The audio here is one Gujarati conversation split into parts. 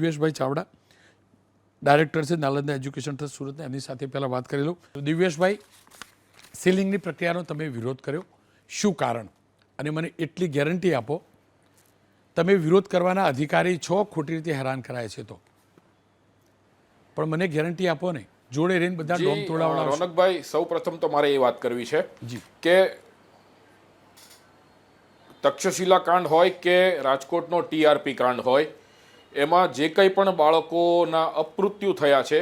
દિવ્યેશભાઈ ચાવડા ડાયરેક્ટર છે નાલંદા એજ્યુકેશન ટ્રસ્ટ સુરતને એમની સાથે પહેલાં વાત કરી લઉં. દિવ્યેશભાઈ સીલિંગની પ્રક્રિયાનો તમે વિરોધ કર્યો. શું કારણ? અને મને એટલી ગેરંટી આપો તમે વિરોધ કરવાના અધિકારી છો ખોટી રીતે હેરાન કરાય છે તો. પણ મને ગેરંટી આપો ને જોડે રહીને બધા ડોમ તોડાવડા રોનકભાઈ સૌ પ્રથમ તો મારે એ વાત કરવી છે જી. કે તક્ષશિલા કાંડ હોય કે રાજકોટનો ટીઆરપી કાંડ હોય એમાં જે કંઈ પણ બાળકોના અપૃત્યુ થયા છે,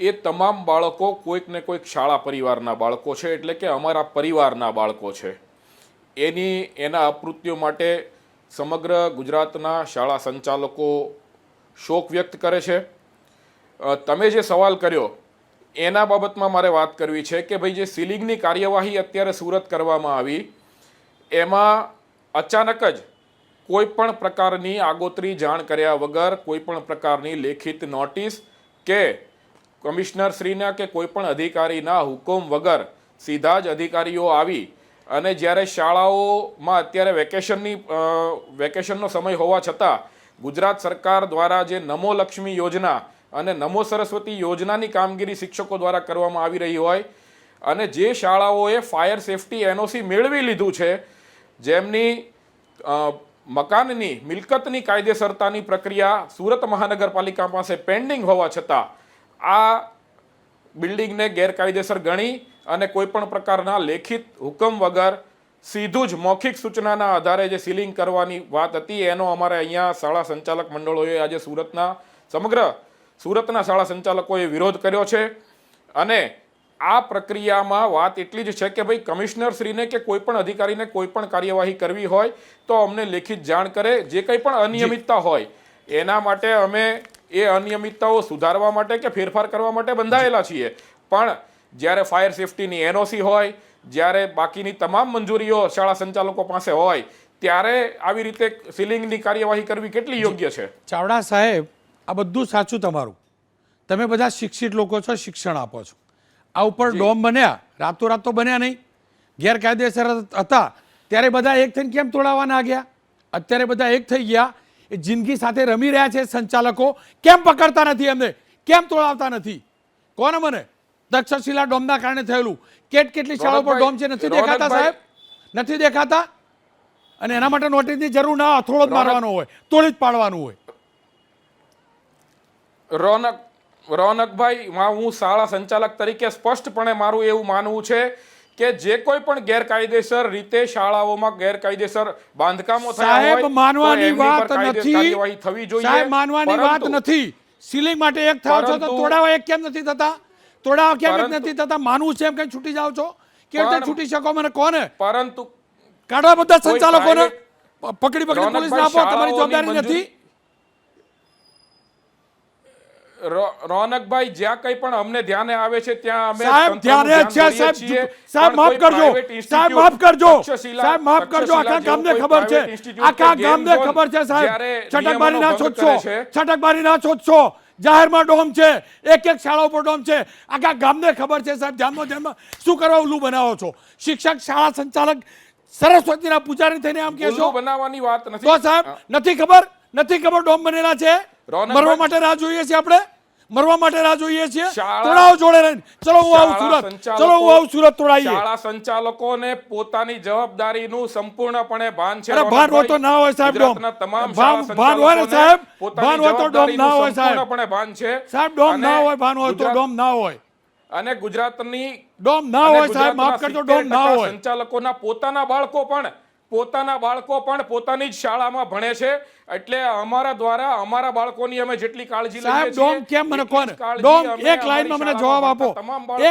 એ તમામ બાળકો કોઈક ને કોઈક શાળા પરિવારના બાળકો છે, એટલે કે અમારા પરિવારના બાળકો છે. એની, એના અપૃત્યુ માટે સમગ્ર ગુજરાતના શાળા સંચાલકો શોક વ્યક્ત કરે છે. તમે જે સવાલ કર્યો, એના બાબતમાં મારે વાત કરવી છે કે ભાઈ જે સીલિંગની કાર્યવાહી અત્યારે સુરત કરવામાં આવી, એમાં અચાનક જ કોઈ પણ પ્રકારની આગોતરી જાણ કર્યા વગર કોઈ પણ પ્રકારની લેખિત નોટિસ કે કમિશનરશ્રીના કે કોઈ પણ અધિકારીના હુકમ વગર સીધા જ અધિકારીઓ આવી અને જ્યારે શાળાઓમાં અત્યારે વેકેશનની વેકેશનનો સમય હોવા છતાં ગુજરાત સરકાર દ્વારા જે નમો લક્ષ્મી યોજના અને નમો સરસ્વતી યોજનાની કામગીરી શિક્ષકો દ્વારા કરવામાં આવી રહી હોય અને જે શાળાઓએ ફાયર સેફટી એનઓસી મેળવી લીધું છે, જેમની મકાનની, મિલકતની કાયદેસરતાની પ્રક્રિયા સુરત મહાનગરપાલિકા પાસે પેન્ડિંગ હોવા છતાં આ બિલ્ડિંગને ગેરકાયદેસર ગણી અને કોઈપણ પ્રકારના લેખિત હુકમ વગર સીધું જ મૌખિક સૂચનાના આધારે જે સીલિંગ કરવાની વાત હતી, એનો અમારે અહીંયા શાળા સંચાલક મંડળોએ આજે સુરતના, સમગ્ર સુરતના શાળા સંચાલકોએ વિરોધ કર્યો છે. અને આ પ્રક્રિયામાં વાત એટલી જ છે કે ભાઈ કમિશનરશ્રીને કે કોઈ પણ અધિકારીને કોઈ પણ કાર્યવાહી કરવી હોય તો અમને લેખિત જાણ કરે જે કંઈ પણ અનિયમિતતા હોય એના માટે અમે એ અનિયમિતતાઓ સુધારવા માટે કે ફેરફાર કરવા માટે બંધાયેલા છીએ. પણ જ્યારે ફાયર સેફટીની એનઓસી હોય જ્યારે બાકીની તમામ મંજૂરીઓ શાળા સંચાલકો પાસે હોય ત્યારે આવી રીતે સીલિંગની કાર્યવાહી કરવી કેટલી યોગ્ય છે? ચાવડા સાહેબ આ બધું સાચું તમારું. તમે બધા શિક્ષિત લોકો છો શિક્ષણ આપો છો. આ ઉપર ડોમ બન્યા. રાતોરાત તો બન્યા નહીં. ગેરકાયદેસર હતા ત્યારે બધા એક થઈને કેમ તોડાવવાના ગયા? અત્યારે બધા એક થઈ ગયા. એ જિંદગી સાથે રમી રહ્યા છે સંચાલકો. કેમ પકડતા નથી એમને? કેમ તોડાવતા નથી? કોને મને? તક્ષશિલા ડોમના કારણે થયેલું. કેટ કેટલી શાળાઓ પર ડોમ છે? નથી દેખાતા સાહેબ? નથી દેખાતા? અને એના માટે નોટિસની જરૂર ના અથોડો જ મારવાનો હોય. તોડી જ પાડવાનું હોય. રોનક રોનકભાઈ હું શાળા સંચાલક તરીકે સ્પષ્ટપણે મારું એવું માનવું છે કે જે કોઈ પણ ગેરકાયદેસર રીતે શાળાઓમાં ગેરકાયદેસર બાંધકામો સાહેબ માનવાની વાત નથી. થવી જોઈએ. સાહેબ માનવાની વાત નથી. સીલિંગ માટે એક થાવ છો તો તોડાવા એક કેમ નથી થતા? તોડાવા કેમ નથી થતા? માનવું છે એમ કઈ છૂટી જાવ છો? કે રીતે છૂટી શકો મને કોને? પરંતુ કાઢવા બધા સંચાલકોને પકડી પકડી પોલીસને આપો તમારી જવાબદારી નથી. રોનકભાઈ જ્યાં કંઈ પણ અમને ધ્યાને આવે છે ત્યાં અમે સાહેબ ધ્યાને છે સાહેબ સાહેબ માફ કરજો સાહેબ માફ કરજો સાહેબ માફ કરજો આખા ગામને ખબર છે આખા ગામને ખબર છે સાહેબ છટકબારી ના નિયમોનો છોડશો છટક છે, છટકબારી ના છોડશો જાહેરમાં ડોમ છે એક એક શાળા ઉપર ડોમ છે આખા ગામને ખબર છે સાહેબ ધ્યાનમાં ધ્યાનમાં શું કરવા ઉલ્લું બનાવો છો? શિક્ષક શાળા સંચાલક સરસ્વતીના પૂજારી થઈને આમ કહેશો બનાવવાની વાત નથી. તો સાહેબ નથી ખબર નથી ખબર ડોમ બનેલા છે? મરવા માટે રાહ જોઈએ છીએ આપણે? મરવા માટે રાહ જોઈએ છીએ? તોડાવ જોડે રહીને. ચલો હું આવું સુરત. ચલો હું આવું સુરત તોડાઈએ. શાળા સંચાલકોને પોતાની જવાબદારીનું સંપૂર્ણપણે ભાન છે. અરે ભાન હોય તો ના હોય સાહેબ ડોમ. તમામ ભાન- ભાન હોય ને સાહેબ. ભાન હોય તો ડોમ ના હોય સાહેબ. સંપૂર્ણપણે ભાન છે. સાહેબ ડોમ ના હોય ભાન હોય તો ડોમ ના હોય. અને ગુજરાતની ડોમ ના હોય સાહેબ માફ કરજો ડોમ ના હોય. સંચાલકોના પોતાના બાળકો પણ પોતાના બાળકો પણ પોતાની જ શાળામાં ભણે છે. એટલે અમારા દ્વારા અમારા બાળકોની અમે જેટલી કાળજી લઈએ ડોમ કેમ મને કાળજી ડોમ એક લાઈનમાં મને જવાબ આપો.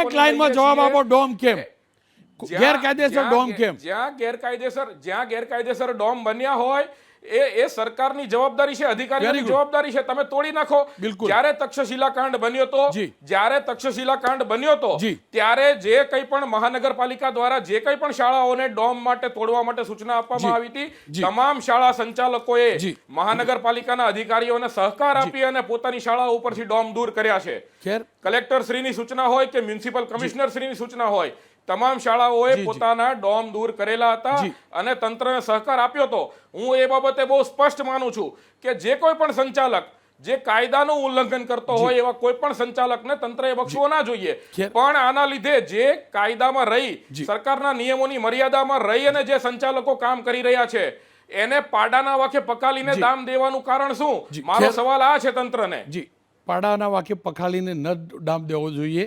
એક લાઈનમાં જવાબ આપો ડોમ કેમ? ગેરકાયદેસર ડોમ કેમ? જ્યાં ગેરકાયદેસર જ્યાં ગેરકાયદેસર ડોમ બન્યા હોય એ એ સરકારની જવાબદારી છે અધિકારીની જવાબદારી છે. તમે તોડી નાખો. જ્યારે તક્ષશિલા કાંડ બન્યો તો જ્યારે તક્ષશિલા કાંડ બન્યો તો ત્યારે જે કંઈ પણ મહાનગરપાલિકા દ્વારા જે કંઈ પણ શાળાઓને ડોમ માટે તોડવા માટે સૂચના આપવામાં આવી હતી તમામ શાળા સંચાલકોએ. મહાનગરપાલિકાના અધિકારીઓને સહકાર આપી અને પોતાની શાળાઓ ઉપરથી ડોમ દૂર કર્યા છે. કલેક્ટર શ્રીની સૂચના હોય કે મ્યુનિસિપલ કમિશનર શ્રીની સૂચના હોય તમામ શાળાઓએ. પોતાના ડોમ દૂર કરેલા હતા અને તંત્રને સહકાર આપ્યો હતો. હું એ બાબતે બહુ સ્પષ્ટ માનું છું કે જે કોઈ પણ સંચાલક જે કાયદાનું ઉલ્લંઘન કરતો હોય એવા કોઈ પણ સંચાલકને તંત્રએ બક્ષવો ના જોઈએ. પણ આના લીધે જે કાયદામાં રહી સરકારના નિયમોની મર્યાદામાં રહી અને જે સંચાલકો કામ કરી રહ્યા છે એને પાડાના વાકે પકાલીને દામ દેવાનું કારણ શું? મારો સવાલ આ છે તંત્રને. જી. પાડાના વાક્ય પખાલીને ન દામ દેવો જોઈએ.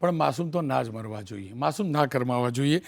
પણ માસૂમ તો ના જ મરવા જોઈએ. માસૂમ ના કરમાવા જોઈએ.